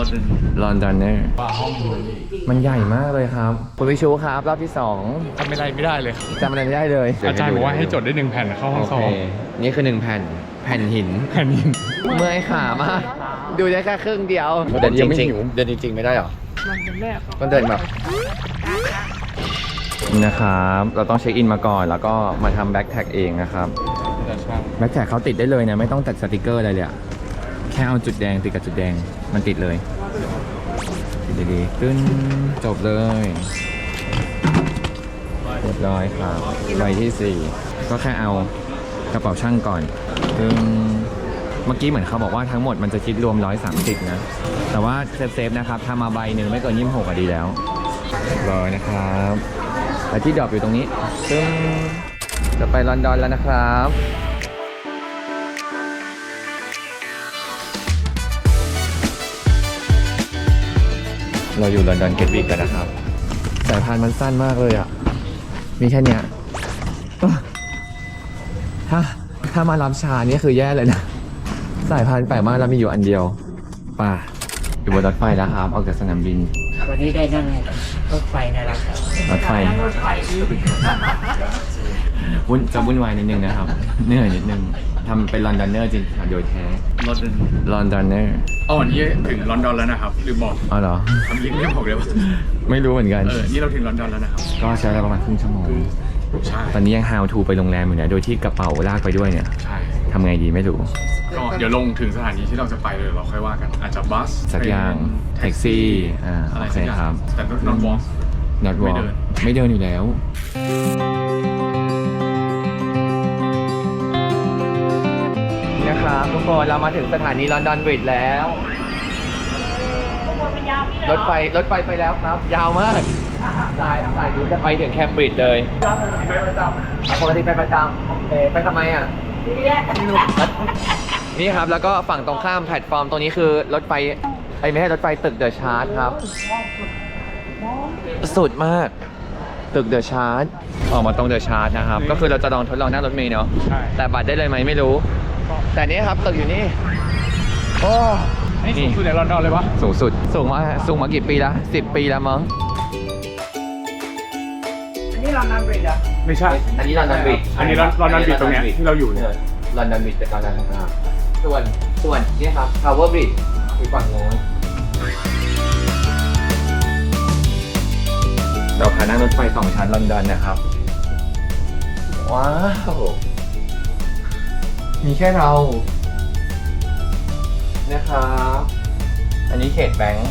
รถหนึ่งลอนดอนเนอร์ว่าห้องอยู่นี่มันใหญ่มากเลยครับ คุณวิชูครับรอบที่สองทำอะไรไม่ได้เลยครับจำอะไรไม่ได้เลยอาจารย์บอกว่าให้จดได้หนึ่งแผ่นเข้าห้องโอสอเคบนี่คือหนึ่งแผ่นแผ่นหินแผ่นนี้เมื่อยขามากดูได้แค่ครึ่งเดียวเดินจริงๆเดินจริง ๆ ไม่ได้หรอมันเดินแบบนะครับ เราต้องเช็คอินมาก่อน แล้วก็มาทำแบ็คแท็กเองนะครับจะช่างแบ็คแท็กเขาติดได้เลยนะ ไม่ต้องตัดสติกเกอร์อะไรเลยอะ แค่เอาจุดแดงติดกับจุดแดงมันติดเลยติดดีๆขึ้นจบเลยเรียบร้อยครับใบที่สี่ก็แค่เอากระเป๋าช่างก่อนซึ่งเมื่อกี้เหมือนเขาบอกว่าทั้งหมดมันจะคิดรวม 130 นะ แต่ว่าเซฟๆนะครับทำมาใบหนึ่งไม่เกิน26ก็ดีแล้วร้อยนะครับและที่ดรอปอยู่ตรงนี้ซึ่งจะไปลอนดอนแล้วนะครับ เราอยู่ลอนดอนเกตวิกกันนะครับ สายพานมันสั้นมากเลยอะ มีแค่เนี้ยเอ้อถ้าถ้ามารับชานี่คือแย่เลยนะ สายพานแปลกมากแล้วมีอยู่อันเดียว ป่าอยู่บนรถไฟแล้วครับ ออกจากสนามบิน วันนี้ได้นั่งรถไฟนะครับรถไฟรถไฟวุ่นจะวุ่นวายนิดนึงนะครับ เหนื่อยนิดนึงทำเป็นลอนดอนเนอร์จริงๆโดยแท้รถหนึ่งลอนดอนเนอร์อ๋อนี่ถึงลอนดอนแล้วนะครับลืมบอกอ๋อเหรอทำยิงไม่บอกเลยว่าไม่รู้เหมือนกันเออนี่เราถึงลอนดอนแล้วนะครับก็ใช้เวลาประมาณครึ่งชั่วโมงใช่ตอนนี้ยัง how to ไปโรงแรมอยู่เนี่ยโดยที่กระเป๋าลากไปด้วยเนี่ยใช่ทำไงดีไม่รู้ก็เดี๋ยวลงถึงสถานีที่เราจะไปเลยเราค่อยว่ากันอาจจะบัสสักอย่างเทรนแท็กซี่อ่าอะไรโอเคสักอย่างครับแต่นอนวอล์ก not ไม่ walk เดินไม่เดินอยู่แล้ว นะครับทุกคนเรามาถึงสถานีลอนดอนบริดจ์แล้ว รถไฟรถไฟไปแล้วครับ ยาวมากสายสายนี้จะไปถึงแคมบริดจ์เลยปกติไปประจำโอเคไปทำไมอะนี่ครับแล้วก็ฝั่งตรงข้ามแพลตฟอร์มตรงนี้คือรถไฟไอ้ยไม่ใช่รถไฟตึกเดอะชาร์จครับ สุดมาก ตึกเดอะชาร์จออกมาตรงเดอะชาร์จนะครับ ก็คือเราจะลองทดลองนั่งรถเมล์เนาะใช่แต่บัตรได้เลยไหมไม่รู้ แต่นี่ครับตึกอยู่นี่โอ้นี่สูงสุดในลอนดอนเลยวะสูงสุดสูงมาสูงมากี่ปีแล้วสิบปีแล้วมั้งอันนี้เรานำไปเหรอไม่ใช่ อันนี้ลอนดอนบริดจ์อันนี้ลอนลอนดอนบริดจ์ตรงเนี้ยที่เราอยู่เนี่ยลอนดอนบริดจ์เป็นลอนดอนข้างล่างส่วนส่วนนี่ครับ Tower Bridge คือฝั่งโน้นเราพานั่งรถไฟสองชั้นลอนดอนนะครับ ว้าว มีแค่เรา นะครับ อันนี้เขตแบงค์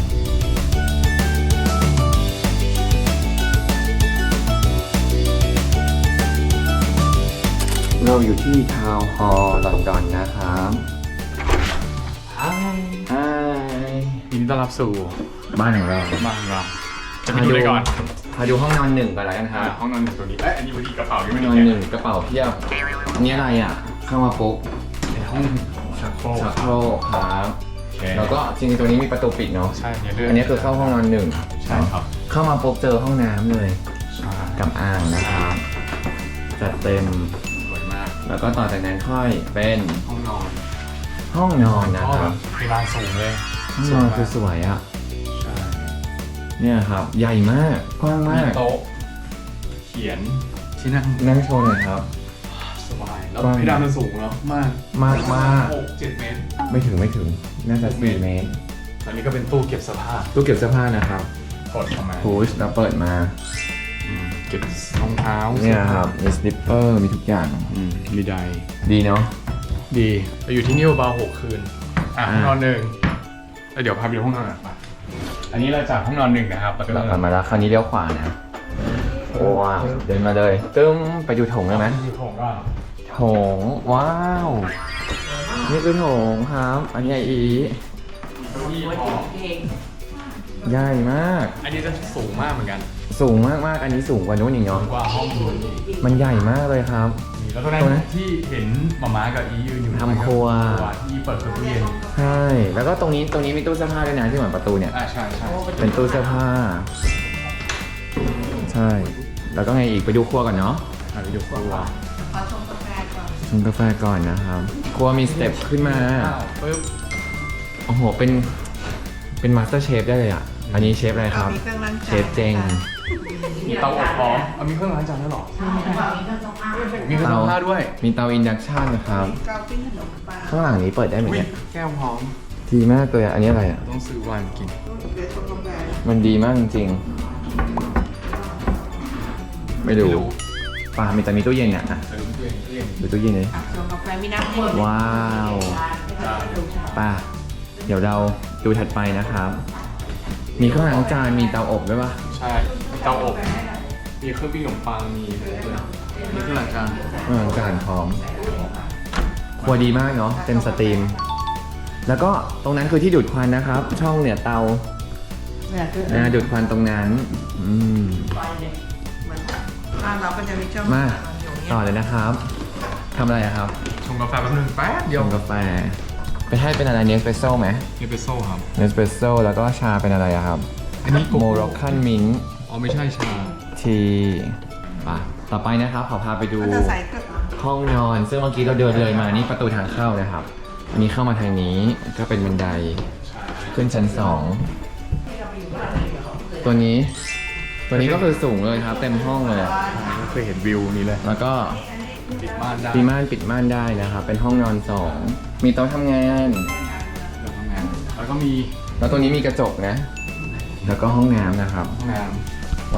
เราอยู่ที่ทาวน์ฮอลล์ลอนดอนนะครับฮายยินดีต้อนรับสู่บ้านของเราบ้านเราจะไปดูอะไรก่อนพาดูห้องนอนหนึ่งก่อนแล้วกันคอ่ารับห้องนอนหนึ่งตัวนี้เอ้ยอันนี้พอดีกระเป๋ายังห้ไม่องได้นอนแกะหนึ่งกระเป๋าเพียบอันนี้อะไรอะ เข้ามาปุ๊บเป็นห้องชักโครกชักโครกครับโอเคแล้วก็จริงๆตัวนี้มีประตูปิดเนาะใช่เนี่ยเลื่อนอันนี้คือเข้าห้องนอนหนึ่งใช่ครับ เข้ามาปุ๊บเจอห้องน้ำเลยใช่กับอ่างนะครับจัดเต็มสวยมาก แล้วก็ต่อจากนั้นค่อยเป็นห้องนอน ห้องนอนนะห้องคแบรับบเพดานสูงเลยห้องนอนคือสวยอะใช่เนี่ยครับ ใหญ่มากกว้างมีมากโต๊ะเขียนที่นั่งนั่งโชว์หน่อยครับสบาย แล้วกว้างเพดานมันสูงเนาะมากมากมาก หกเจ็ดเมตร ไม่ถึงไม่ถึงน่าจะสี่เมตรอันนี้ก็เป็นตู้เก็บเสื้อผ้าตู้เก็บเสื้อผ้านะครับกดเข้ามาพุชแล้วเปิดมาอืมเก็บรองเท้าเนี่ยครับมีสลิปเปอร์มีทุกอย่าง อืมมีไดดีเนาะ ดีเราอยู่ที่นี่ประมาณหกคืน อะอ่า ห้องนอนหนึ่งแล้วเดี๋ยวพาไปดูห้องนอนอะไปอันนี้เราจากห้องนอนหนึ่งนะครับแล้วก็หลับกันมาแล้วคราวนี้เลี้ยวขวานะโอ้ว้าวเดินมาเลยตึ้มไปดูโถงได้ไหมอยู่โถงก็ โถงว้าว นี่คือโถงครับ อันนี้ไออีมีห้องเองใหญ่มาก อันนี้จะสูงมากเหมือนกัน สูงมากมากๆอันนี้สูงกว่านู้นอีกสูเนาะงกว่าห้องนู้นมันใหญ่มากเลยครับ นี่แล้วตรงนั้ตรงนั้นนที่เห็นหมาม้ากับอียืนอยู่ทำครัว ที่เปิดตู้เย็นใช่ แล้วก็ตรงนี้ตรงนี้มีตู้เสื้อผ้าด้วยนะที่เหมือนประตูเนี่ยอ่าใช่ใช่เป็นตู้เสื้อผ้า ใช่ แล้วก็ไงอีกไปดูครัวก่อนเนาะอะไปดูครัวขอชมกาแฟก่อน ชงกาแฟก่อนนะครับครัวมีสเต็ปขึ้นมา อ้าวปึ๊บโอ้โห เป็น เป็นมาสเตอร์เชฟได้เลยอะ อันนี้เชฟอะไรครับ มีเครื่องล้างจานเชฟเจง มีเตาอบพร้อมเอามีเครื่องล้างจานด้วยเหรอ มีเครื่องซักผ้าด้วย มีเตาอินดักชันนะครับ เกาปิ้งขนมปังข้างหลังนี้เปิดได้ไหมอุ้ยเนี่ยแก้วพร้อม ดีมากเลยอะ อันนี้อะไรอะ ต้องซื้อวานกิน เดี๋ยวชงกาแฟมันดีมากจริงๆไม่รู้ ป่ามีแต่มีตู้เย็นอะอะเติมตู้เย็นตู้เย็น ดูตู้เย็นเลยอะชงกาแฟมีน้ำเย็นว้าวป่าเดี๋ยวเราดูถัดไปนะครับ มีเครื่องล้างจานมีเตาอบด้วยปะใช่มีเตาอบมีเครื่องปิ้งขนมปังมีอะไรด้วยมีเครื่องล้างจานเครื่องล้างจานพร้อมครัวดีมากเนาะเต็มสตรีม แล้วก็ตรงนั้นคือที่ดูดควันนะครับ ช่องเหนือเตาเนี่ยคืออ่าดูดควันตรงนั้นอืมบ้านเราก็จะมีช่องมาอยู่ต่อเนี่ยเลยนะครับ ทำอะไรอะครับชงกาแฟแป๊บนึงแป๊บเดีชยวงกาแฟไปให้เป็นอะไรเนสเปรสโซ่ไหมเนสเปรสโซ่ครับ เนสเปรสโซ่แล้วก็ชาเป็นอะไรอะครับอันนี้โกโมโก้ร็อกคันมินอ๋อไม่ใช่ชา ทีป่ะต่อไปนะครับขอพาไปดูก็จะใส่เครื่องห้องนอนซึ่งเมื่อกี้เราเดินเลยมานี่ประตูทางเข้านะครับ อันนี้เข้ามาทางนี้ก็เป็นบันไดขึ้นชั้นสองตัวนี้ ตัวนี้ก็คือสูงเลยครับ เต็มห้องเลยอะไม่เคยเห็นวิวนี้เลยแล้วก็ ปิดม่านได้มีม่านปิดม่านได้นะครับ เป็นห้องนอนสองมีโต๊ะทำงาน เราทำงาน แล้วก็มีแล้วตัวนี้มีกระจกนะ แล้วก็ห้องน้ำนะครับ ห้องน้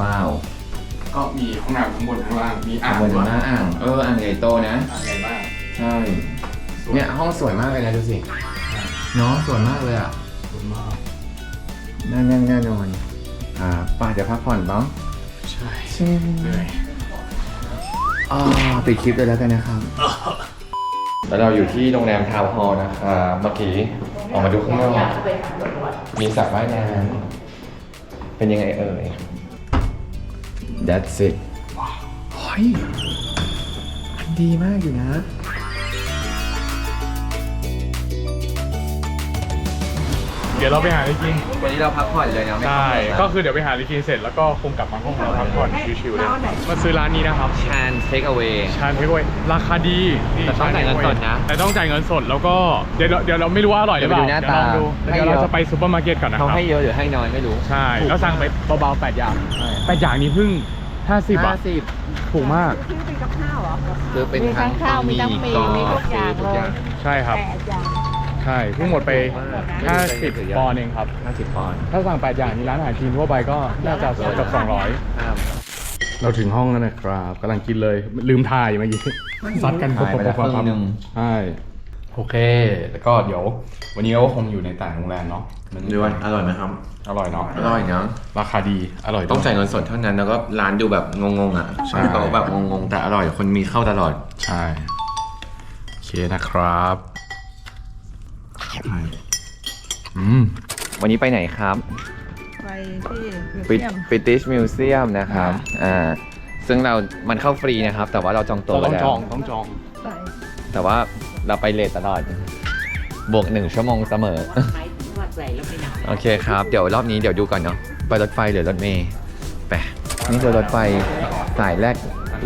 ว้าวำก็มีห้องน้ำข้างบนข้างล่าง มีอ่าอ่างงบนด้วยหน้าอ่าง เอออ่างใหญ่โตนะ อ่างใหญ่มากใช่เนี่ยห้องสวยมากเลยนะดูสิ เนาะสวยมากเลยอะ สวยมากน่านั่งน่านอน อ่าป่าเดี๋ยวพักผ่อนบ้างใช่ใช่เหนื่อย อ๋อปิดคลิปเลยแล้วกันนะครับ แล้วเราอยู่ที่โรงแรมทาวน์ฮอลล์นะครับเมื่อกี้ออกมาดูข้างนอกมีสระว่ายน้ำเป็นยังไงเอ่ย That's it เฮ้ยมันดีมากอยู่นะ ดี๋ยวเราไปหาอะไรกิน วันนี้เราพักผ่อนเลยนะไม่ใช่ต้องก็คือเดี๋ยวไปหาอะไรกินเสร็จแล้วก็คงกลับมาห้องเราพักผ่อนชิวๆเลย มาซื้อร้านนี้นะครับ ชานเทคเอา a y ชานเทคเวราคาดีนี่แต่ต้องจ่ายเงินสดนะแต่ต้องจ่ายเงินสดแล้วก็เดี๋ยวเราเดี๋ยวเราไม่รู้ว่าอร่อยหรือเปล่าเดี๋ยวไปดูหน้าตา ลองดูเดี๋ยวเราจะไปซูเปอร์มาร์เก็ตก่อนนะคเขารับ ให้เยอะหรือให้น้อยไม่รู้ใช่แล้วสั่งไปเบาๆแปดอย่างแปดอย่างนี้เพิ่ง 50บาทสิบถูกมาก ซื้อเป็นกับข้าวเหรอคือเป็นมีทั้งข้าวมีทั้งหมี่มีทุกอย่างทุกอย่างใช่ครับ แปดอย่าง ใช่เพิ่งหมดไป 50 ปอนด์เองครับห้าสิบปอนด์ถ้าสั่งแปดอย่างนี้ร้านอาหารจีนทั่วไปก็น่าจะเกือบ200ห้ามเราถึงห้องแล้วนะครับกำลังกินเลยลืมถ่ายเมื่อกี้ซัดกันถ่ายไปแล้วครึ่งหนึ่งใช่โอเค แล้วก็เดี๋ยว วันนี้เราก็คงอยู่ในต่างโรงแรมเนาะมันดูว่าอร่อยไหมครับ อร่อยเนาะอร่อยเนาะราคาดีอร่อยต้องด้วยจ่ายเงินสดเท่านั้นแล้วก็ร้านดูแบบงงๆอะใช่โต๊ะแบบงงๆแต่อร่อยคนมีเข้าตลอดใช่โอเคนะครับ อืมวันนี้ไปไหนครับ ไปที่มิวปิเซียมปิติชมิวเซียมนะครับ อ่า ซึ่งเรา มันเข้าฟรีนะครับ แต่ว่าเราจองตัวเราไว้ต้องแล้จว องต้องจอง ไปแต่ว่าเราไปเลทตลอด บวกหนึ่งชั่วโมงเสมอไหนว่าใส่แล้วไม่หนาวโอเคครับ เดี๋ยวรอบนี้เดี๋ยวดูก่อนเนาะ ไปรถไฟหรือรถเมย์ไป นี่คือรถไฟสายแรก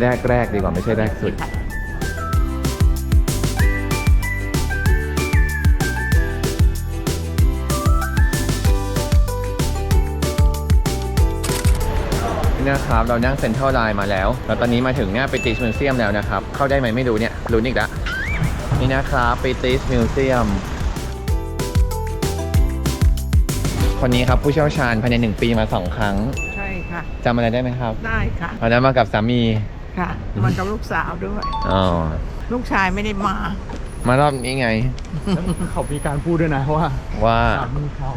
แรกแรกดีกว่าไม่ใช่แรกสุด นี่นะครับ เรานั่งเซ็นทรัลไลน์มาแล้ว แล้วตอนนี้มาถึงหน้าปิติชมิวเซียมแล้วนะครับ เข้าได้ไหมไม่รู้เนี่ยลุ้นอีกแล้วนี่นะครับปิติชมิวเซียมคนนี้ครับผู้เชี่ยวชาญภายในหนึ่งปีมาสองครั้งใช่ค่ะจำอะไรได้ไหมครับ ได้ค่ะวันนั้นมากับสามีค่ะมันกับลูกสาวด้วยอ๋อลูกชายไม่ได้มา มารอบนี้ไง เขามีการพูดด้วยนะว่า ว่าสามีเขา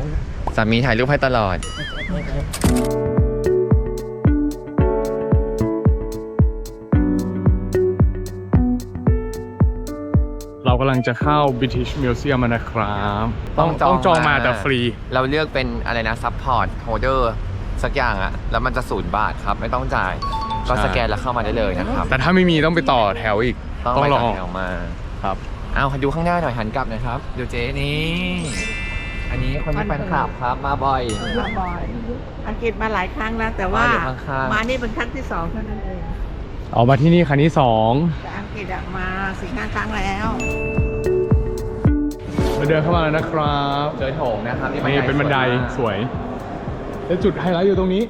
สามีถ่ายรูปให้ตลอด กำลังจะเข้า British Museum แล้วนะครับต้องจองต้องจองมามาแต่ฟรี เราเลือกเป็นอะไรนะซัพพอร์ตโฮเดอร์สักอย่างอะแล้วมันจะศูนย์บาทครับ ไม่ต้องจ่าย ก็ใช่สแกนแล้วเข้ามาได้เลยนะครับ แต่ถ้าไม่มีต้องไปต่อแถวอีก ต้องต้องไปรต่ออแถวมาครับเอาดูข้างหน้าหน่อยหันกลับหน่อยครับดูเจ๊นี่อันนี้คนที่แฟนคลับครับมาบ่อยมาบ่อย อังกฤษมาหลายครั้งแล้วแต่ว่าอ๋ออยู่ข้างๆมานี่เป็นครั้งที่สองเท่านั้นเองออกมาที่นี่คันที่สองแต่อัง กฤษอะมาสี่ห้าครั้งแล้วเราเดินเข้ามาแล้วนะครับเจอโถงนะครับ นี่เป็นบันไดสวย แล้วจุดไฮไลท์อยู่ตรงนี้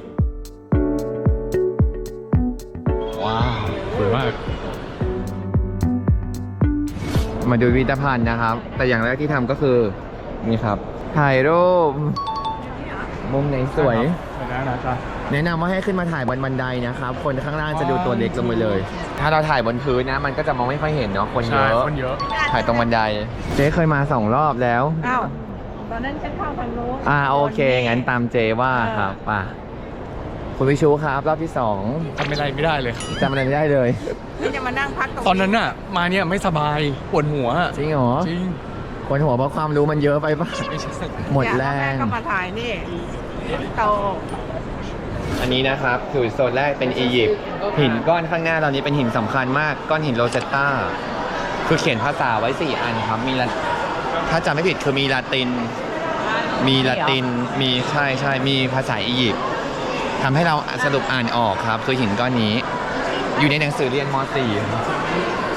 ว้าว สวยมาก มาดูพิพิธภัณฑ์นะครับ แต่อย่างแรกที่ทำก็คือ นี่ครับถ่ายรูป มุมไหนสวย สวยนะนะจ๊ะแนะนำว่าให้ขึ้นมาถ่ายบนบันไดนะครับ คนข้างล่างจะดูตัวเล็กลงไปเลย ถ้าเราถ่ายบนพื้นนะ มันก็จะมองไม่ค่อยเห็นเนาะคนเยใช่อะคนเยอะ ถ่ายตรงบันได เจ๊เคยมาสองรอบแล้ว อ้าวตอนนั้นฉันเข้าทางโน้นอ่าโอเค งั้นตามเจว่าครับป่ะคุณวิชูครับ รอบที่สองทำอะไรไม่ได้เลย จำอะไรไม่ได้เลย ฉันจะมานั่งพักตรงตอนนั้นน่ะ มาเนี่ยไม่สบาย ปวดหัว จริงเหรอจริงปวดหัวเพราะความรู้มันเยอะไปป่ะ ไม่ใช่หมดแรเนี่ยงล้วม่ก็มาถ่ายนี่ โตอันนี้นะครับคือโซนแรกเป็นอียิปต์หินก้อนข้างหน้าเรานี้เป็นหินสำคัญมากก้อนหินโรเซตตาคือเขียนภาษาไว้ 4 อันครับมีละถ้าจำไม่ผิดคือมีลาติน มีลาตินมีใช่ใช่มีภาษาอียิปต์ทำให้เราสรุปอ่านออกครับคือหินก้อนนี้ อยู่ในหนังสือเรียนม .4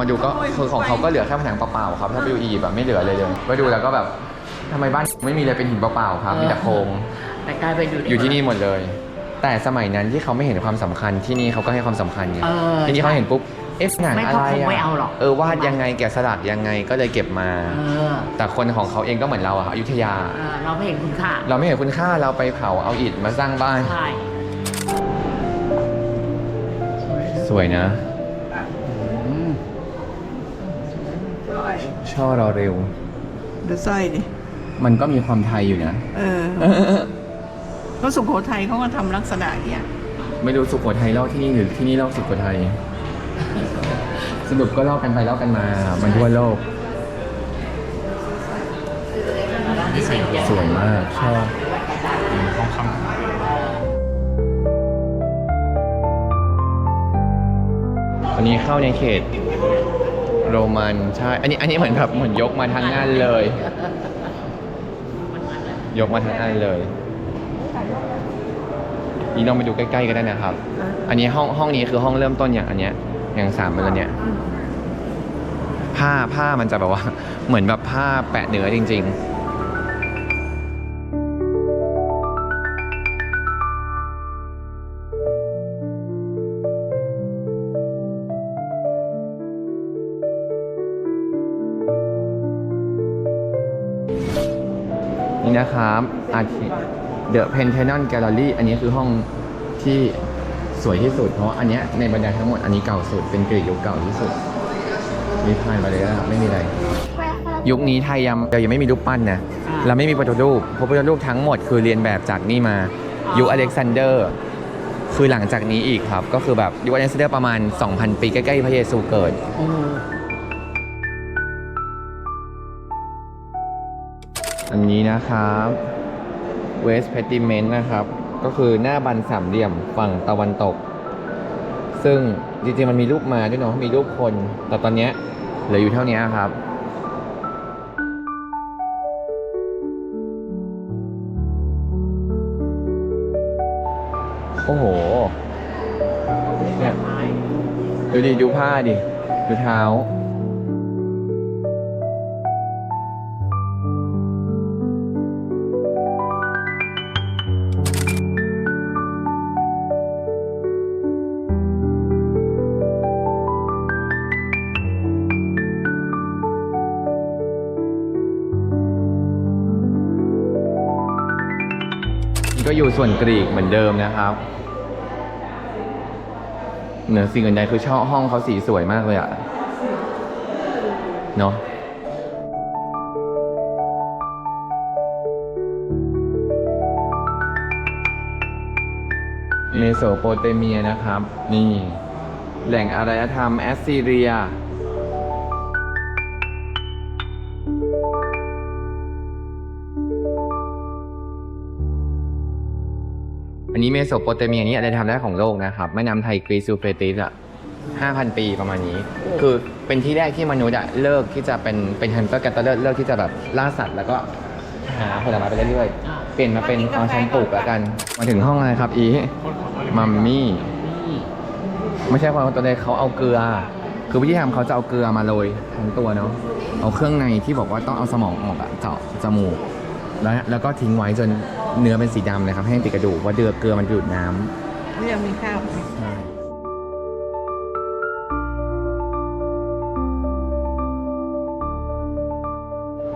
มาดูก็คือของเขาก็เหลือแค่ผนังเปล่าๆครับ ถ้าไปดูอียิปต์แบบไม่เหลือเลยเลยไปดูแล้วก็แบบทำไมบ้านไม่มีเลยเป็นหินเปล่าๆครับมีแต่โครงแต่กลายเป็นอยู่อยู่ที่นี่หมดเลย แต่สมัยนั้นที่เขาไม่เห็นความสำคัญที่นี่เขาก็ให้ความสำคัญไงเออทีนี้เขาเห็นปุ๊บเอ๊ะหนังไม่อะเขาไรคงไม่อะเอาหรอกเออวาดยังไงแกะสลักยังไงก็เลยเก็บมาเออแต่คนของเขาเองก็เหมือนเราอะอยุธยาเออเราไม่เห็นคุณค่า เราไม่เห็นคุณค่าเราไปเผาเอาอิฐมาสร้างบ้านใช่สวยนะ ช่อรอเร็ว ดูสร้อยดิมันก็มีความไทยอยู่นะ เออก็สุโขทัยเขาก็ทำลักษณะอย่างเนี้ยไม่รู้สุโขทัยเล่าที่นี่หรือที่นี่เล่าสุโขทัยสรุปก็เล่ากันไปเล่ากันมา มันทั่วโลก นี่สวยสวยมากชอบทองคำอันนี้เข้าในเขต โรมันใช่ อันนี้อันนี้เหมือนแบบเหมือนยกมาทั้งงานเลย ยกมาทั้งอันเลย นี่ลองไปดูใกล้ๆกันได้นะครับ อันนี้ห้องห้องนี้คือห้องเริ่มต้นอย่างอันเนี้ยอย่างสามมันเนี่ยผ้าผ้ามันจะแบบว่า เหมือนแบบผ้าแปะเนื้อจริง ๆ นี่นะครับอาทิเดอะเพนเทนอนแกลเลอรี่อันนี้คือห้องที่สวยที่สุด เพราะอันเนี้ยในบรรดาทั้งหมดอันนี้เก่าสุดเป็นกรีกยุคเก่าที่สุด มีผ่านมาเลยแล้วไม่มีอะไร ยุคนี้ไทยยังยังไม่มีรูปปั้นนะเราไม่มีพระพุทธรูปพระพุทธรูปทั้งหมดคือเรียนแบบจากนี่มายุคอเล็กซานเดอร์ คือหลังจากนี้อีกครับ ก็คือแบบยุคอเล็กซานเดอร์ประมาณ 2,000 ปีใกล้ๆพระเยซูเกิด อันนี้นะครับเวสเพติเมนต์นะครับ ก็คือหน้าบันสามเหลี่ยมฝั่งตะวันตก ซึ่งจริงๆมันมีรูปมาด้วยเนาะมีรูปคน แต่ตอนเนี้ยเหลืออยู่เท่านี้ครับโอ้โหเนี่ยดูดิ ดูผ้าดิ ดูเท้า อยู่ส่วนกรีกเหมือนเดิมนะครับ เหนือสิ่งอื่นใดคือช่อห้องเขาสีสวยมากเลยอะเนาะเมโสโปเตเมียนะครับ นี่ แหล่งอารยธรรมแอสซีเรีย อันอันนี้เมโสโปเตเมียนี่อะไรทำได้ของโลกนะครับแม่น้ำไทกรีซยูเฟรติสอะ5,000 ปีประมาณนี้ คือเป็นที่แรกที่มนุษย์อะเลิกที่จะเป็นเป็นฮันเตอร์กันตเลิเลิกที่จะแบบล่าสัตว์แล้วก็หาผลไม้ไปเรื่อยๆ เปลี่ยนมาเป็นเอาฉันปลูกแล้วกัน มาถึงห้องอะไรครับอีมัมมี่ ไม่ใช่ความตัวใดเขาเอาเกลือ คือวิธีทำเขาจะเอาเกลือมาโรยทั้งตัวเนาะ เอาเครื่องในที่บอกว่าต้องเอาสมองออกอะเจาะจมูก แล้วแล้วก็ทิ้งไว้จนเนื้อเป็นสีดำเลยครับแห้งติดกระดูกว่าะเดือเกลือมันดูดน้ำ ไม่ยังมีข้าว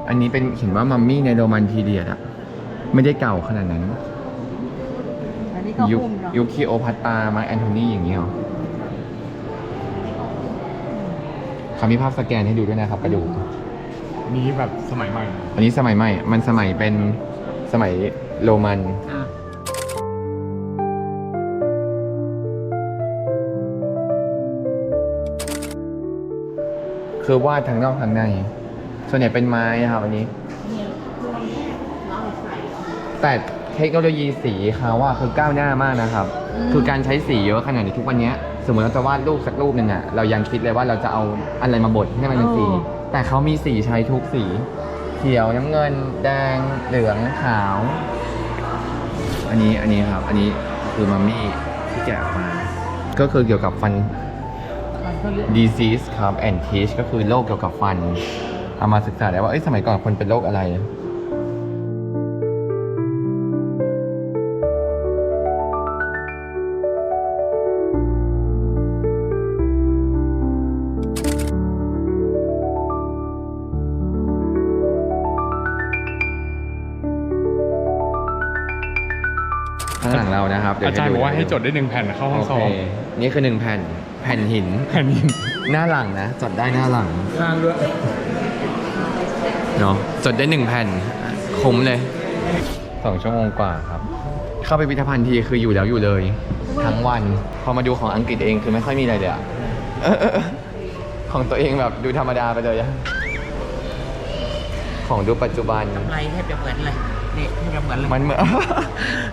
อันนี้เป็นเขียนว่ามัมมี่ในโรมันพีเดียดอะไม่ได้เก่าขนาดนั้น อันนี้ก็ยุคหุ้มเนาะยุคคีโอพัตตามาร์คแอนโทนีอย่างนี้เหรอเขามีภาพสแกนให้ดูด้วยนะครับกระดูก นี้แบบสมัยใหม่ อันนี้สมัยใหม่ มันสมัยเป็นสมัยโรมัน อะคือวาดทั้งนอกทั้งใน ส่วนใหญ่เป็นไม้นะครับอันนี้แต่เทคโนโลยีสีเขาว่าคือก้าวหน้ามากนะครับ คือการใช้สีเยอะขนาดนี้ทุกวันเนี้ยสมมติเราจะวาดรูปสักรูปหนึ่งอะเรายังคิดเลยว่าเราจะเอาอะไรมาบดให้มันเป็นสี แต่เขามีสีใช้ทุกสี เขียวน้ำเงิน แดงเหลืองขาว อันนี้อันนี้ครับ อันนี้คือมัมมี่ที่แกะออกมา ก็คือเกี่ยวกับฟัน disease ครับ and teeth ก็คือโรคเกี่ยวกับฟันเอามาศึกษาได้ว่าเอ้ยสมัยก่อนคนเป็นโรคอะไร ดี๋วอาจารย์ดูบอกว่าให้จดได้หนึ่งแผ่นเข้าห้องโอสอเคบนี่คือหนึ่งแผ่น แผ่นหิน แผ่นนี้หน้าหลังนะ จดได้หน้าหลัง ข้างด้วย เนาะจดได้หนึ่งแผ่นคุ้มเลยสองชั่วโมงกว่าครับ เข้าไปพิพิธภัณฑ์ทีคืออยู่แล้วอยู่เลย ทั้งวัน พอมาดูของอังกฤษเองคือไม่ค่อยมีอะไรเลยอะเออเออเออของตัวเองแบบดูธรรมดาไปเลยอะของดูปัจจุบันกำไรแทบจะเหมือนเลย นี่แทบจะเหมือนเลยมันเหมือน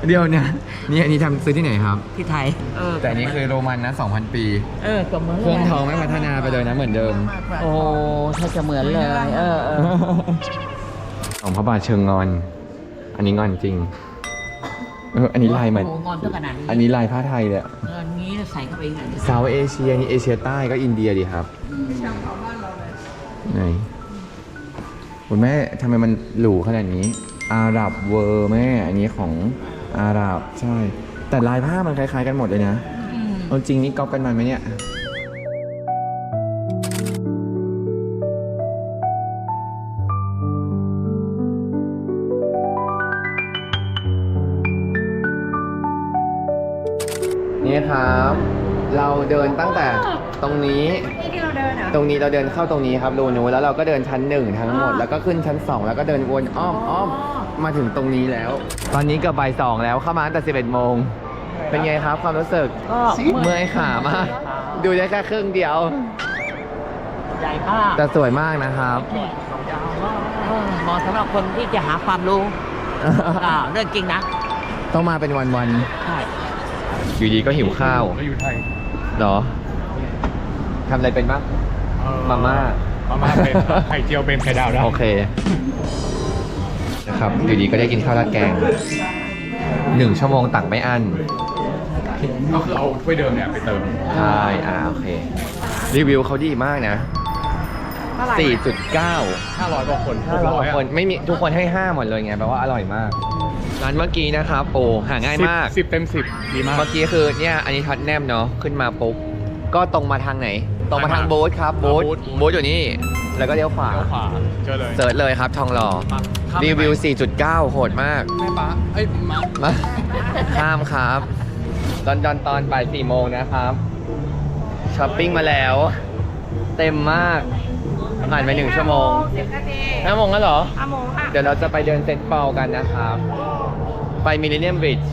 เดียวเนี่ยนี่อันนี้ทำซื้อที่ไหนครับ ที่ไทย เออแต่อันนี้คือโรมันนะ2,000 ปี เออก็เหมือนเครื่องทองไม่พัฒนาไปเลยนะเหมือนเดิม โอ้แทบจะเหมือนเลย เออเออของพระบาทเชิงงอน อันนี้งอนจริงเอออันนี้ลายเหมือนโอ้งอนตั้งขนาดนี้อันนี้ลายผ้าไทยเลยเอองี้ใส่เข้าไปอย่างนี้เซาเอเชียนี่เอเชียใต้ก็อินเดียดีครับไหนคุณแม่ทำไมมันหรูขนาดนี้ อาหรับเวอร์แม่อันนี้ของอาหรับใช่ แต่ลายผ้ามันคล้ายๆกันหมดเลยนะอืมเอาจริงนี่ก๊อปกันมันไหมเนี่ยนี่ครับ เราเดินตั้งแต่ตรงนี้ นี่ที่เราเดินอะตรงนี้เราเดินเข้าตรงนี้ครับรูนูนแล้วเราก็เดินชั้นหนึ่งทั้งหมด แล้วก็ขึ้นชั้นสองแล้วก็เดินวนอ้อมอ้อม มาถึงตรงนี้แล้ว ตอนนี้เกือบบ่ายสองแล้วเข้ามาตั้งแต่11โมง เป็นไงครับความรู้สึกก็เมื่อยขามาก ดูได้แค่ครึ่งเดียว ใหญ่มากแต่สวยมากนะครับ เออเหมาะสำหรับคนที่จะหาความรู้อ่าเรื่องจริงนะต้องมาเป็นวันใช่ๆอยู่ดีก็หิวข้าวแล้วอยู่ไทยเหรอทำอะไรเป็นบ้าง เอ่อมาม่า มาม่าเป็น ไข่เจียวเป็นไข่ดาวได้โอเค นะครับอยู่ดีก็ได้กินข้าวราดแกงหนึ่งชั่วโมงตักไม่อั้นก็คือเอาถ้วยเดิมเนี่ยไปเติม ใช่อ่าโอเค รีวิวเขาดีมากนะ 4.9 500กว่าคน500คนไม่มีทุกคนให้ 5 หมดเลยไงแปลว่าอร่อยมาก ร้านเมื่อกี้นะครับโอ้หาง่ายมากสิบเต็มสิบดีมาก เมื่อกี้คือเนี่ยอันนี้ท็อตแนมเนาะขึ้นมาปุ๊บ ก็ตรงมาทางไหน ตรงมาทางโบ๊ทครับโบ๊ทโบ๊ทโบ๊ทอยู่นี่ แล้วก็เลี้ยวขวาเลี้ยวขวาเจอเลยเสิร์ชเลยครับทองหล่อมาข้ามไป รีวิว 4.9 โหดมาก แม่ป้าเอ้ยมามาข้ามครับ ตอนตอนตอนบ่ายสี่โมงนะครับช้อปปิ้งมาแล้ว เต็มมากผ่านไปหนึ่งชั่วโมงสิบนาทีห้าโมงแล้วเหรอ ห้าโมงค่ะ เดี๋ยวเราจะไปเดินเซ็นต์เปากันนะครับ ไปมิลเลนเนียมบริดจ์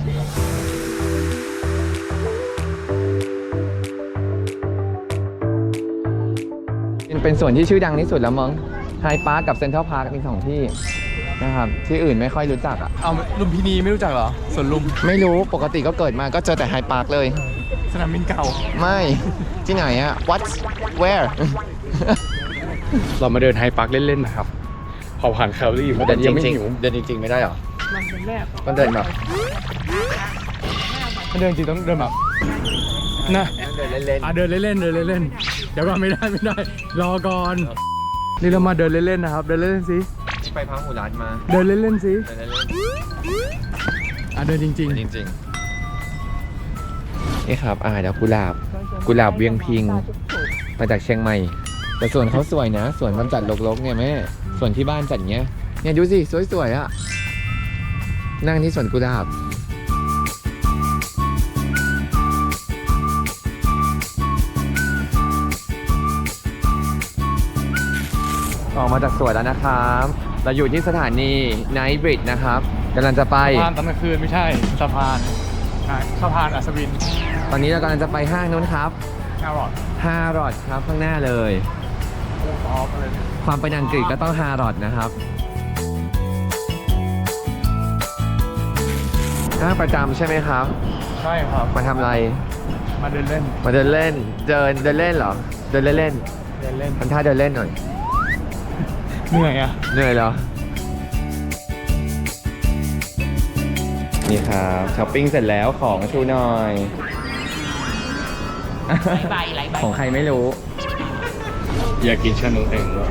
เป็นส่วนที่ชื่อดังที่สุดแล้วมั้งไฮพาร์คกับเซ็นทรัลพาร์คมีสองที่ นะครับที่อื่นไม่ค่อยรู้จักอะเอาลุมพินีไม่รู้จักเหรอสวนลุมไม่รู้ปกติก็เกิดมาก็เจอแต่ไฮพาร์คเลย สนามบินเก่า ไม่ที่ไหนอะ what where เรามาเดินไฮพาร์คเล่นๆนะครับเผาผ่านแคลอรี่เพราะตอนนี้ยังไม่หิวเดินจริงๆไม่ได้หรอมันเป็นแรกมันเดินแบบถ้าเดินจริงต้องเดินแบบนะเดินเล่นอะเดินเล่นๆเดินเล่นๆเดี๋ยวก่อนไม่ได้ไม่ได้ รอก่อนนี่เรามาเดินเล่นๆนะครับ เดินเล่นๆสิๆ ไปพักหูรัดมาเดินเล่นๆสิเดินเล่นอะเดินจริง ๆจริงๆนี่ครับอ่าดอกกุหลาบ กุหลาบเวียงพิง มาจากเชียงใหม่ แต่สวนเขาสวยนะสวนมันจัดรกๆเนี่ยแม่สวนที่บ้านจัดเงี้ยเนี่ยดูสิสวยๆอะนั่งที่สวนกุหลาบออกมาจากสวนแล้วนะครับ เราอยู่ที่สถานีไนท์บริดนะครับกำลังจะไปๆสะพานตอนกลางคืนไม่ใช่สะพานใช่สะพานอัศวินตอนนี้เรากำลังจะไปห้างนู้นครับแครอทฮารอดครับข้างหน้าเลยออฟอะไรเนี่ยความเป็นอังกฤษก็ต้องฮารอดนะครับห้างประจำใช่ไหมครับ ใช่ครับ มาทำอะไร มาเดินเล่นมาเดินเล่น เดินเดินเล่นเหรอ เดินเล่นเล่นเดินเล่น ๆทำท่าเดินเล่นหน่อย เหนื่อยอะเหนื่อยเหรอนี่ครับช้อปปิ้งเสร็จแล้วของชูหน่อย ใบหลายใบของใครไม่รู้ อยากกินชานมไข่มุก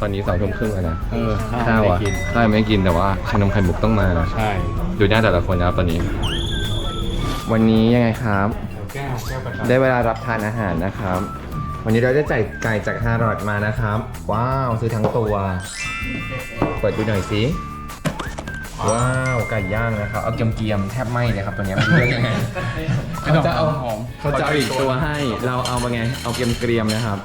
ตอนนี้สองทุ่มครึ่งแล้วนะเออข้าวไม่อะกินข้าวไม่กินแต่ว่าชานมไข่มุกต้องมาใช่ดูหน้าแต่ละคนนะครับตอนนี้ วันนี้ยังไงครับแก้วแก้วประจำได้เวลารับทานอาหารนะครับ วันนี้เราได้จ่ายไก่จากฮารอดมานะครับ ว้าวซื้อทั้งตัว เปิดดูหน่อยสิ ว้าวไก่ย่างนะครับ เอาเกียมเกียมๆแทบไหม้เลยครับตัวเนี้ยมันเลือกยังไงไม่ต้องเขาจะเอาหอมเขาจะเอาอีกตัวให้ เราเอามาไง เอาเกียมเกรียมๆนะครับ